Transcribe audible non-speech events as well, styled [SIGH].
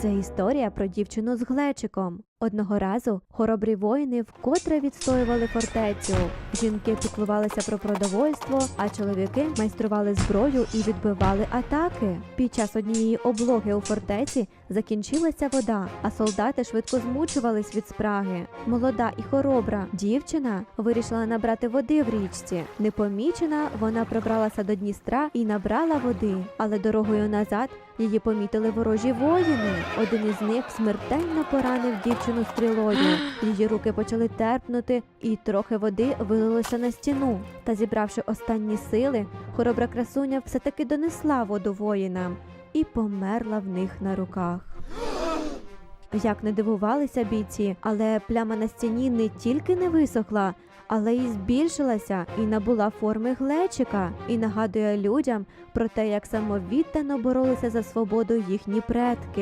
Це історія про дівчину з глечиком. Одного разу хоробрі воїни вкотре відстоювали фортецю. Жінки піклувалися про продовольство, а чоловіки майстрували зброю і відбивали атаки. Під час однієї облоги у фортеці закінчилася вода, а солдати швидко змучувались від спраги. Молода і хоробра дівчина вирішила набрати води в річці. Непомічена вона пробралася до Дністра і набрала води, але дорогою назад її помітили ворожі воїни. Один із них смертельно поранив дівчину стрілою. [GASPS] Її руки почали терпнути, і трохи води вилилося на стіну. Та зібравши останні сили, хоробра красуня все-таки донесла воду воїнам і померла в них на руках. [GASPS] Як не дивувалися бійці, але пляма на стіні не тільки не висохла, але й збільшилася і набула форми глечика, і нагадує людям про те, як самовіддано боролися за свободу їхні предки.